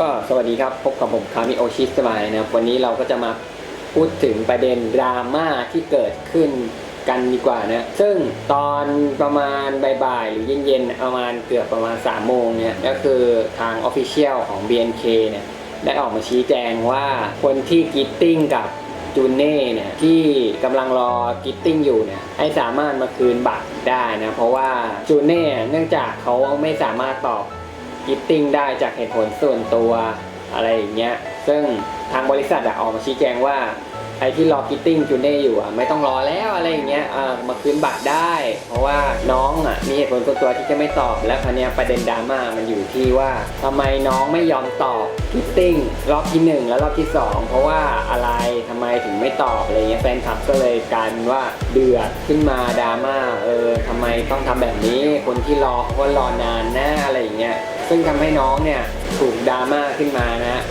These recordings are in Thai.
ก็สวัสดีครับ พบกับผมคามิโอชิสบายนะครับ วันนี้เราก็จะมาพูดถึงประเด็นดราม่าที่เกิดขึ้นกันดีกว่านะ ซึ่งตอนประมาณบ่ายๆหรือเย็นๆประมาณเกือบประมาณ3ามโมงเนี่ย ก็คือทาง Official ของ BNK เนี่ย ได้ออกมาชี้แจงว่าคนที่กรีตติ้งกับจูเน่เนี่ยที่กำลังรอกรีตติ้งอยู่เนี่ยให้สามารถมาคืนบัตรได้นะ เพราะว่าจูเน่เนื่องจากเขาไม่สามารถตอบ กิฟติ้งได้จากเหตุผลส่วนตัวอะไรอย่างเงี้ย ซึ่งทางบริษัทอะออกมาชี้แจงว่าใครที่รอกิฟติ้งจูเน่อยู่อะไม่ต้องรอแล้วอะไรอย่างเงี้ยเอ่ามาคืนบัตรได้ เพราะว่าน้องอะมีเหตุผลส่วนตัวที่จะไม่ตอบ และคราวเนี้ยประเด็นดราม่ามันอยู่ที่ว่าทำไมน้องไม่ยอมตอบกิฟติ้งรอบที่หนึ่งและรอบที่สองเพราะว่าอะไรทำไมถึงไม่ตอบอะไรเงี้ยแฟนคลับก็เลยกลายเป็นว่าเดือดขึ้นมาดราม่าเออทำไมต้องทำแบบนี้คนที่รอเขาก็รอนานนะอะไรอย่างเงี้ย ซึ่งทำให้น้องเนี่ยถูกดราม่าขึ้นมานะ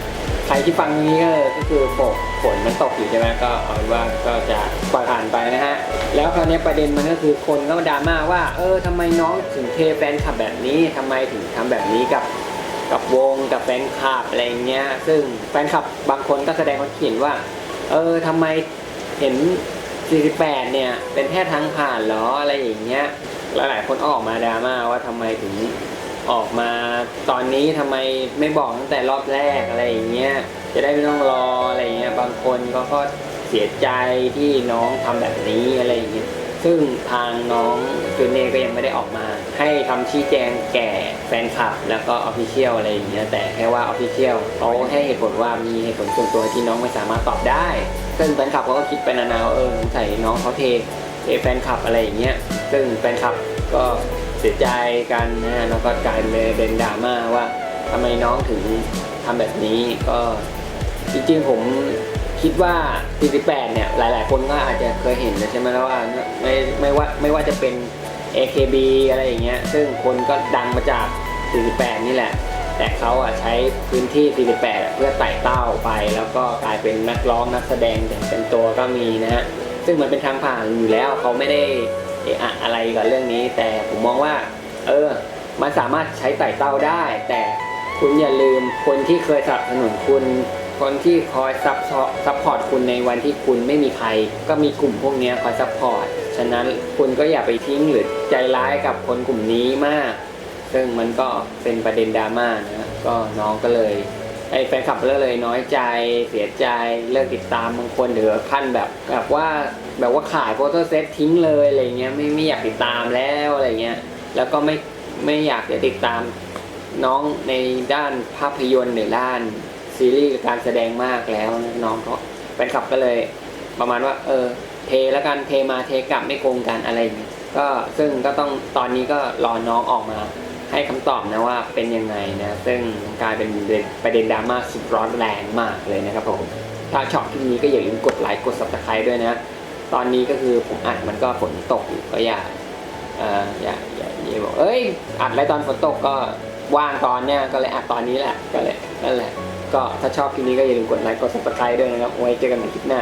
ใครที่ฟังนี้ก็คือฝนฝนมันตกอยู่ใช่ไหมก็เอาว่าก็จะปล่อยผ่านไปนะฮะแล้วคราวนี้ประเด็นมันก็คือคนก็มาดราม่าว่า เออทำไมน้องถึงเทแฟนคลับแบบนี้ทำไมถึงทำแบบนี้กับกับวงกับแฟนคลับอะไรเงี้ย ซึ่งแฟนคลับบางคนก็แสดงความเห็นว่า เออทำไมเห็น 48 เนี่ย เป็นแค่ทางผ่านเหรออะไรอย่างเงี้ย หลายๆคนออกมาดราม่าว่าทำไมถึง ออกมาตอนนี้ทำไมไม่บอกตั้งแต่รอบแรกอะไรอย่างเงี้ยจะได้ไม่ต้องรออะไรเงี้ยบางคนก็ก็เสียใจที่น้องทำแบบนี้อะไรอย่างเงี้ยซึ่งทางน้องจูเน่ก็ยังไม่ได้ออกมา ให้คำชี้แจงแก่แฟนคลับ แล้วก็ออฟฟิเชียลอะไรอย่างเงี้ยแต่แค่ว่าออฟฟิเชียลเขาให้เหตุผลว่ามีเหตุผลส่วนตัวที่น้องไม่สามารถตอบได้ ซึ่งแฟนคลับเขาก็คิดไปนานาว่าเออสงสัยน้องเขาเทเทแฟนคลับอะไรอย่างเงี้ยซึ่งแฟนคลับ ก็เสียใจกันนะแล้วก็กลายเป็นเดนดราม่าว่าทำไมน้องถึงทำแบบนี้ก็จริงๆผมคิดว่า 48 เนี่ย หลาย ๆ คนก็อาจจะเคยเห็นนะใช่ไหมแล้วว่าไม่ไม่ว่าไม่ว่าจะเป็น AKB อะไรอย่างเงี้ย ซึ่งคนก็ดังมาจาก 48 นี่แหละ แต่เขาอะใช้พื้นที่ 48 เพื่อไต่เต้าไป แล้วก็กลายเป็นนักร้องนักแสดงอย่างเป็นตัวก็มีนะฮะ ซึ่งมันเป็นทางผ่านอยู่แล้วเขาไม่ได้ เอะอะอะไรกับเรื่องนี้ แต่ผมมองว่า เออ มันสามารถใช้ไต่เต้าได้ แต่คุณอย่าลืมคนที่เคยสนับสนุนคุณ คนที่คอยซับซอซัพพอร์ตคุณในวันที่คุณไม่มีใคร ก็มีกลุ่มพวกนี้คอยซัพพอร์ต ฉะนั้นคุณก็อย่าไปทิ้งหรือใจร้ายกับคนกลุ่มนี้มาก ซึ่งมันก็เป็นประเด็นดราม่านะ ก็น้องก็เลย ไอ้แฟนคลับก็เลยน้อยใจเสียใจเลิกติดตามบางคนเดือขั้นแบบแบบว่าแบบว่าขายโฟโต้เซตทิ้งเลยอะไรเงี้ยไม่ไม่อยากติดตามแล้วอะไรเงี้ยแล้วก็ไม่ไม่อยากจะติดตามน้องในด้านภาพยนตร์หรือด้านซีรีส์การแสดงมากแล้วน้องเขาแฟนคลับก็เลย ประมาณว่า เออ เทแล้วกันเทมาเทกลับไม่โกงกันอะไรอย่างเงี้ยก็ซึ่งก็ต้องตอนนี้ก็รอน้องออกมา ให้คำตอบนะว่าเป็นยังไงนะ ซึ่งกลายเป็นประเด็นดราม่าสุดร้อนแรงมากเลยนะครับผมถ้าชอบคลิปนี้ก็อย่าลืมกดไลค์กด subscribe ด้วยนะ ตอนนี้ก็คือผมอัดมันก็ฝนตกอยู่ก็อย่าเอออย่าอย่าอย่าบอกเอ้ยอัดอะไรตอนฝนตกก็ว่างตอนเนี้ยก็เลยอัดตอนนี้แหละก็เลยนั่นแหละ ก็ถ้าชอบคลิปนี้ก็อย่าลืมกดไลค์กด subscribe ด้วยนะครับไว้เจอกันใหม่คลิปหน้า